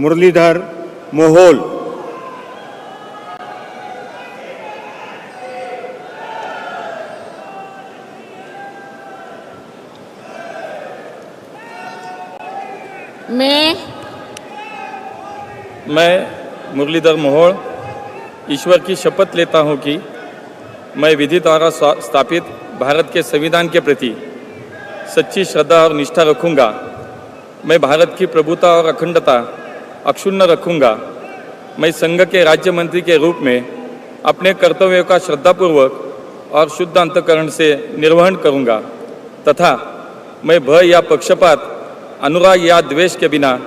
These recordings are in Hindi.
मुरलीधर मोहोल। मैं मैं मुरलीधर मोहोळ ईश्वर की शपथ लेता हूँ कि मैं विधि द्वारा स्थापित भारत के संविधान के प्रति सच्ची श्रद्धा और निष्ठा रखूँगा। मैं भारत की प्रभुता और अखंडता अक्षुण्ण रखूँगा। मैं संघ के राज्य मंत्री के रूप में अपने कर्तव्यों का श्रद्धापूर्वक और शुद्ध अंतकरण से निर्वहन करूँगा। तथा मैं भय या पक्षपात अनुराग या द्वेष के बिना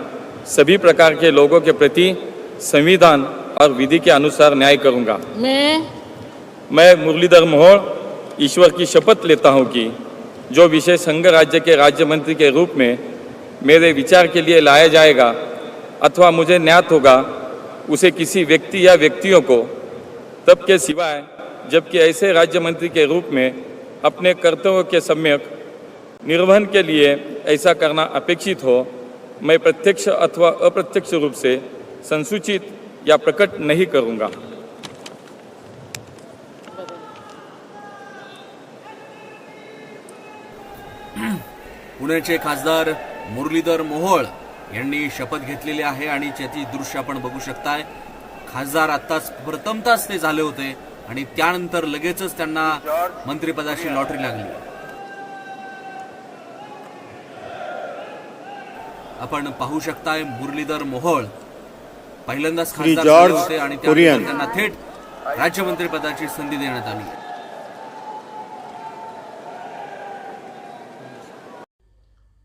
सभी प्रकार के लोगों के प्रति संविधान और विधि के अनुसार न्याय करूँगा। मैं मैं मुरलीधर मोहोळ ईश्वर की शपथ लेता हूँ कि जो विषय संघ राज्य के राज्य मंत्री के रूप में मेरे विचार के लिए लाया जाएगा अथवा मुझे ज्ञात होगा उसे किसी व्यक्ति या व्यक्तियों को तब के सिवाय जबकि ऐसे राज्य मंत्री के रूप में अपने कर्तव्यों के सम्यक निर्वहन के लिए ऐसा करना अपेक्षित हो मैं प्रत्यक्ष अथवा अप्रत्यक्ष रूप से संसूचित या प्रकट नहीं करूँगा। पुण्याचे खासदार मुरलीधर मोहोळ यांनी शपथ घेतलेली आहे आणि त्याची दृश्य आपण बघू शकताय. खासदार आत्ताच प्रथमताच ते झाले होते आणि त्यानंतर लगेचच त्यांना मंत्रिपदाची लॉटरी लागली. आपण पाहू शकताय मुरलीधर मोहोळ. पहिल्यांदाच खासदार होते आणि. त्यानंतर त्यांना थेट राज्यमंत्रीपदाची संधी देण्यात आली.